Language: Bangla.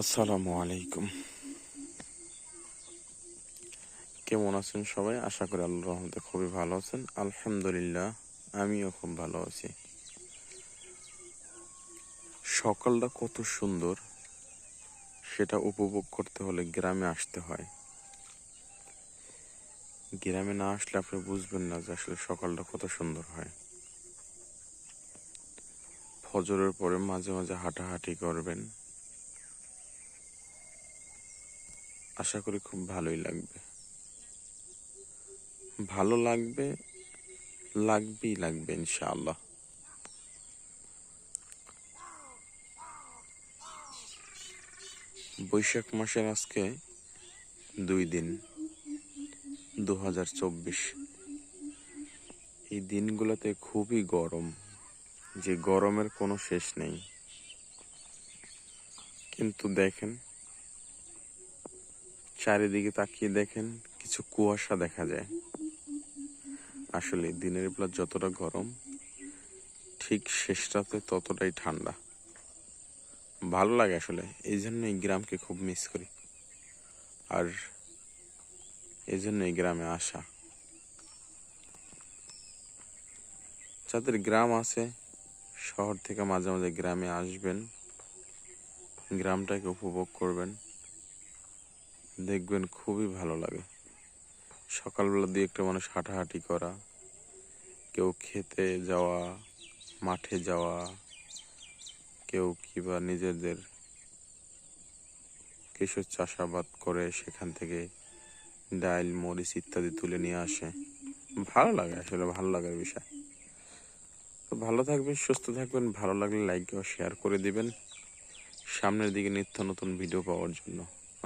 আসসালামু আলাইকুম। কেমন আছেন সবাই? আশা করি আল্লাহ রহমতে খুবই ভালো আছেন। আলহামদুলিল্লাহ, আমিও খুব ভালো আছি। সকালটা কত সুন্দর, সেটা উপভোগ করতে হলে গ্রামে আসতে হয়। গ্রামে না আসলে আপনি বুঝবেন না যে আসলে সকালটা কত সুন্দর হয়। ফজরের পরে মাঝে মাঝে হাঁটাহাঁটি করবেন। আশা করি খুব ভালোই লাগবে। ভালো লাগবে, লাগবেই লাগবে ইনশাআল্লাহ। বৈশাখ মাসের আজকে দুই দিন দু হাজার চব্বিশ। এই দিনগুলোতে খুবই গরম, যে গরমের কোনো শেষ নেই। কিন্তু দেখেন চারিদিকে তাকিয়ে দেখেন কিছু কুয়াশা দেখা যায়। আসলে দিনের বেলা যতটা গরম, ঠিক শেষটাতে ততটাই ঠান্ডা। ভালো লাগে আসলে এই জন্য এই গ্রামকে খুব মিস করি। আর এই জন্য এই গ্রামে আসা। যাদের গ্রাম আছে, শহর থেকে মাঝে মাঝে গ্রামে আসবেন। গ্রামটাকে উপভোগ করবেন। দেখবেন খুবই ভালো লাগে। সকালবেলা দিয়ে একটা মানুষ হাঁটাহাঁটি করা, কেউ খেতে যাওয়া, মাঠে যাওয়া, কেউ কিবা নিজেদের কিছু চাষাবাদ করে সেখান থেকে ডাইল, মরিচ ইত্যাদি তুলে নিয়ে আসে। ভালো লাগে আসলে, ভালো লাগার বিষয়। তো ভালো থাকবেন, সুস্থ থাকবেন, ভালো লাগলে লাইক ও শেয়ার করে দিবেন। সামনের দিকে নিত্য নতুন ভিডিও পাওয়ার জন্য।